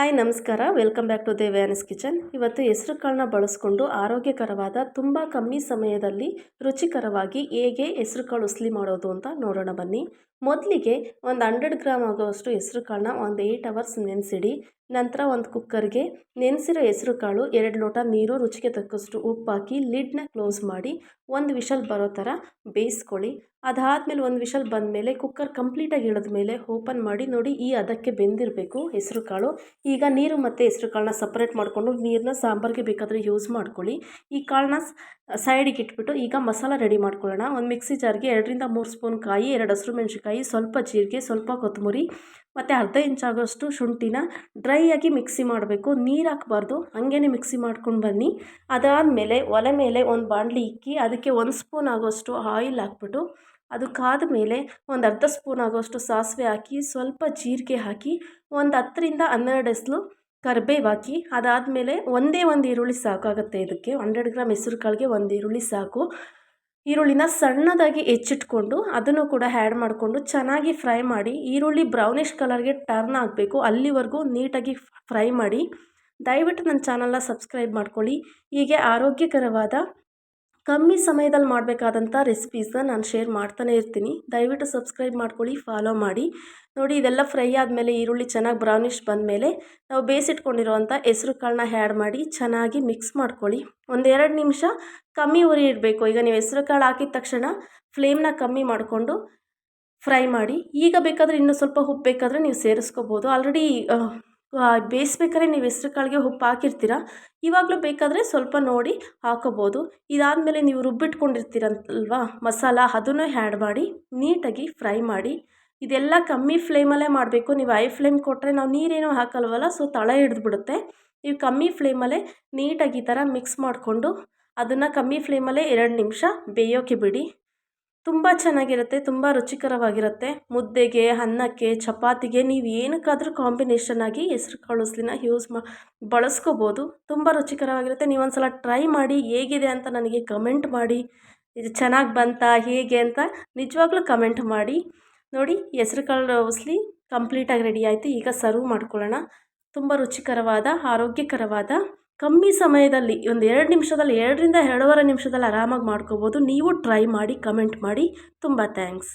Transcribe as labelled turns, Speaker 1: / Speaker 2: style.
Speaker 1: Hi, ನಮಸ್ಕಾರ. Welcome back to Devyani's kitchen. ಇವತ್ತು ಹೆಸರು ಕಾಳನ್ನ ಬಳಸ್ಕೊಂಡು ಆರೋಗ್ಯಕರವಾದ, ತುಂಬ ಕಮ್ಮಿ ಸಮಯದಲ್ಲಿ ರುಚಿಕರವಾಗಿ ಹೇಗೆ ಹೆಸರು ಕಾಳು ಉಸ್ಲಿ ಮಾಡೋದು ಅಂತ ನೋಡೋಣ ಬನ್ನಿ. ಮೊದಲಿಗೆ ಒಂದು ಹಂಡ್ರೆಡ್ ಗ್ರಾಮ್ ಆಗೋವಷ್ಟು ಹೆಸರು ಕಾಳನ್ನ ಒಂದು ಏಯ್ಟ್ ಅವರ್ಸ್ ನೆನೆಸಿಡಿ. ನಂತರ ಒಂದು ಕುಕ್ಕರ್ಗೆ ನೆನೆಸಿರೋ ಹೆಸರು ಕಾಳು ಎರಡು ಲೋಟ ನೀರು, ರುಚಿಗೆ ತಕ್ಕಷ್ಟು ಉಪ್ಪು ಹಾಕಿ ಲಿಡ್ನ ಕ್ಲೋಸ್ ಮಾಡಿ, ಒಂದು ವಿಷಲ್ ಬರೋ ಥರ ಬೇಯಿಸ್ಕೊಳ್ಳಿ. ಅದಾದಮೇಲೆ ಒಂದು ವಿಷಲ್ ಬಂದಮೇಲೆ ಕುಕ್ಕರ್ ಕಂಪ್ಲೀಟಾಗಿ ಇಳಿದ ಮೇಲೆ ಓಪನ್ ಮಾಡಿ ನೋಡಿ ಈ ಅದಕ್ಕೆ ಬೆಂದಿರಬೇಕು ಹೆಸರು ಕಾಳು ಈಗ ನೀರು ಮತ್ತು ಹೆಸರು ಕಾಳನ್ನ ಸಪ್ರೇಟ್ ಮಾಡಿಕೊಂಡು ನೀರನ್ನ ಸಾಂಬಾರಿಗೆ ಬೇಕಾದರೆ ಯೂಸ್ ಮಾಡ್ಕೊಳ್ಳಿ. ಈ ಕಾಳನ್ನ ಸೈಡಿಗೆ ಇಟ್ಬಿಟ್ಟು ಈಗ ಮಸಾಲ ರೆಡಿ ಮಾಡ್ಕೊಳ್ಳೋಣ. ಒಂದು ಮಿಕ್ಸಿ ಜಾರ್ಗೆ ಎರಡರಿಂದ ಮೂರು ಸ್ಪೂನ್ ಕಾಯಿ, ಎರಡು ಹಸಿರು ಮೆಣಸಿನ್ಕಾಯಿ, ಸ್ವಲ್ಪ ಜೀರಿಗೆ, ಸ್ವಲ್ಪ ಕೊತ್ತಂಬರಿ ಮತ್ತು ಅರ್ಧ ಇಂಚಾಗೋಷ್ಟು ಶುಂಠಿನ ಡ್ರೈ ಆಗಿ ಮಿಕ್ಸಿ ಮಾಡಬೇಕು. ನೀರು ಹಾಕಬಾರ್ದು ಹಾಗೇ ಮಿಕ್ಸಿ ಮಾಡ್ಕೊಂಡು ಬನ್ನಿ. ಅದಾದಮೇಲೆ ಒಲೆ ಮೇಲೆ ಒಂದು ಬಾಣಲಿ ಇಕ್ಕಿ, ಅದಕ್ಕೆ ಒಂದು ಸ್ಪೂನ್ ಆಗೋಷ್ಟು ಆಯಿಲ್ ಹಾಕ್ಬಿಟ್ಟು ಅದು ಕಾದ ಮೇಲೆ ಒಂದು ಅರ್ಧ ಸ್ಪೂನ್ ಆಗೋಷ್ಟು ಸಾಸಿವೆ ಹಾಕಿ, ಸ್ವಲ್ಪ ಜೀರಿಗೆ ಹಾಕಿ, ಒಂದು ಹತ್ತರಿಂದ ಹನ್ನೆರಡು ಎಸ್ಲು ಕರ್ಬೇವು ಹಾಕಿ, ಅದಾದಮೇಲೆ ಒಂದೇ ಒಂದು ಈರುಳ್ಳಿ ಸಾಕಾಗುತ್ತೆ ಇದಕ್ಕೆ. ಹಂಡ್ರೆಡ್ ಗ್ರಾಮ್ ಹೆಸ್ರು ಕಾಳಿಗೆ ಒಂದು ಈರುಳ್ಳಿ ಸಾಕು. ಈರುಳ್ಳಿನ ಸಣ್ಣದಾಗಿ ಹೆಚ್ಚಿಟ್ಕೊಂಡು ಅದನ್ನು ಕೂಡ ಆ್ಯಡ್ ಮಾಡಿಕೊಂಡು ಚೆನ್ನಾಗಿ ಫ್ರೈ ಮಾಡಿ, ಈರುಳ್ಳಿ ಬ್ರೌನಿಷ್ ಕಲರ್ಗೆ ಟರ್ನ್ ಆಗಬೇಕು, ಅಲ್ಲಿವರೆಗೂ ನೀಟಾಗಿ ಫ್ರೈ ಮಾಡಿ. ದಯವಿಟ್ಟು ನನ್ನ ಚಾನಲ್ನ ಸಬ್ಸ್ಕ್ರೈಬ್ ಮಾಡ್ಕೊಳ್ಳಿ. ಹೀಗೆ ಆರೋಗ್ಯಕರವಾದ ಕಮ್ಮಿ ಸಮಯದಲ್ಲಿ ಮಾಡಬೇಕಾದಂಥ ರೆಸಿಪೀಸ್ನ ನಾನು ಶೇರ್ ಮಾಡ್ತಾನೆ ಇರ್ತೀನಿ. ದಯವಿಟ್ಟು ಸಬ್ಸ್ಕ್ರೈಬ್ ಮಾಡ್ಕೊಳ್ಳಿ ಫಾಲೋ ಮಾಡಿ. ನೋಡಿ, ಇದೆಲ್ಲ ಫ್ರೈ ಆದಮೇಲೆ ಈರುಳ್ಳಿ ಚೆನ್ನಾಗಿ ಬ್ರೌನಿಷ್ ಬಂದಮೇಲೆ ನಾವು ಬೇಯಿಸಿಟ್ಕೊಂಡಿರುವಂಥ ಹೆಸ್ರು ಕಾಳನ್ನ ಹ್ಯಾಡ್ ಮಾಡಿ ಚೆನ್ನಾಗಿ ಮಿಕ್ಸ್ ಮಾಡ್ಕೊಳ್ಳಿ. ಒಂದೆರಡು ನಿಮಿಷ ಕಮ್ಮಿ ಉರಿ ಇಡಬೇಕು. ಈಗ ನೀವು ಹೆಸ್ರು ಕಾಳು ಹಾಕಿದ ತಕ್ಷಣ ಫ್ಲೇಮ್ನ ಕಮ್ಮಿ ಮಾಡಿಕೊಂಡು ಫ್ರೈ ಮಾಡಿ. ಈಗ ಬೇಕಾದರೆ ಇನ್ನೂ ಸ್ವಲ್ಪ ಉಪ್ಪು ಬೇಕಾದರೆ ನೀವು ಸೇರಿಸ್ಕೋಬೋದು. ಆಲ್ರೆಡಿ ಬೇಯಿಸ್ಬೇಕಾದ್ರೆ ನೀವು ಹೆಸ್ರು ಕಾಳಿಗೆ ಉಪ್ಪು ಹಾಕಿರ್ತೀರ? ಇವಾಗಲೂ ಬೇಕಾದರೆ ಸ್ವಲ್ಪ ನೋಡಿ ಹಾಕೋಬೋದು. ಇದಾದಮೇಲೆ ನೀವು ರುಬ್ಬಿಟ್ಕೊಂಡಿರ್ತೀರಂತಲ್ವಾ? ಮಸಾಲ ಅದನ್ನು ಹ್ಯಾಡ್ ಮಾಡಿ, ನೀಟಾಗಿ ಫ್ರೈ ಮಾಡಿ. ಇದೆಲ್ಲ ಕಮ್ಮಿ ಫ್ಲೇಮಲ್ಲೇ ಮಾಡಬೇಕು. ನೀವು ಹೈ ಫ್ಲೇಮ್ ಕೊಟ್ಟರೆ ನಾವು ನೀರೇನು ಹಾಕಲ್ವಲ್ಲ ಸೊ ತಳ ಹಿಡಿದ್ಬಿಡುತ್ತೆ. ನೀವು ಕಮ್ಮಿ ಫ್ಲೇಮಲ್ಲೇ ನೀಟಾಗಿ ಈ ಥರ ಮಿಕ್ಸ್ ಮಾಡಿಕೊಂಡು ಅದನ್ನು ಕಮ್ಮಿ ಫ್ಲೇಮಲ್ಲೇ ಎರಡು ನಿಮಿಷ ಬೇಯೋಕೆ ಬಿಡಿ. ತುಂಬ ಚೆನ್ನಾಗಿರುತ್ತೆ, ತುಂಬ ರುಚಿಕರವಾಗಿರುತ್ತೆ. ಮುದ್ದೆಗೆ, ಅನ್ನಕ್ಕೆ, ಚಪಾತಿಗೆ ನೀವು ಏನಕ್ಕಾದರೂ ಕಾಂಬಿನೇಷನ್ ಆಗಿ ಹೆಸ್ರು ಕಾಳು ಉಸ್ಲಿನ ಯೂಸ್ ಮಾ, ಬಳಸ್ಕೋಬೋದು. ತುಂಬ ರುಚಿಕರವಾಗಿರುತ್ತೆ. ನೀವು ಒಂದು ಸಲ ಟ್ರೈ ಮಾಡಿ ಹೇಗಿದೆ ಅಂತ ನನಗೆ ಕಮೆಂಟ್ ಮಾಡಿ. ಇದು ಚೆನ್ನಾಗಿ ಬಂತಾ, ಹೇಗೆ ಅಂತ ನಿಜವಾಗ್ಲೂ ಕಮೆಂಟ್ ಮಾಡಿ. ನೋಡಿ, ಹೆಸ್ರು ಕಾಳು ಉಸ್ಲಿ ಕಂಪ್ಲೀಟಾಗಿ ರೆಡಿ ಆಯಿತು. ಈಗ ಸರ್ವ್ ಮಾಡ್ಕೊಳ್ಳೋಣ. ತುಂಬ ರುಚಿಕರವಾದ, ಆರೋಗ್ಯಕರವಾದ ಕಮ್ಮಿ ಸಮಯದಲ್ಲಿ ಒಂದು ಎರಡು ನಿಮಿಷದಲ್ಲಿ ಎರಡರಿಂದ ಎರಡೂವರೆ ನಿಮಿಷದಲ್ಲಿ ಆರಾಮಾಗಿ ಮಾಡ್ಕೋಬೋದು. ನೀವು ಟ್ರೈ ಮಾಡಿ ಕಮೆಂಟ್ ಮಾಡಿ. ತುಂಬ ಥ್ಯಾಂಕ್ಸ್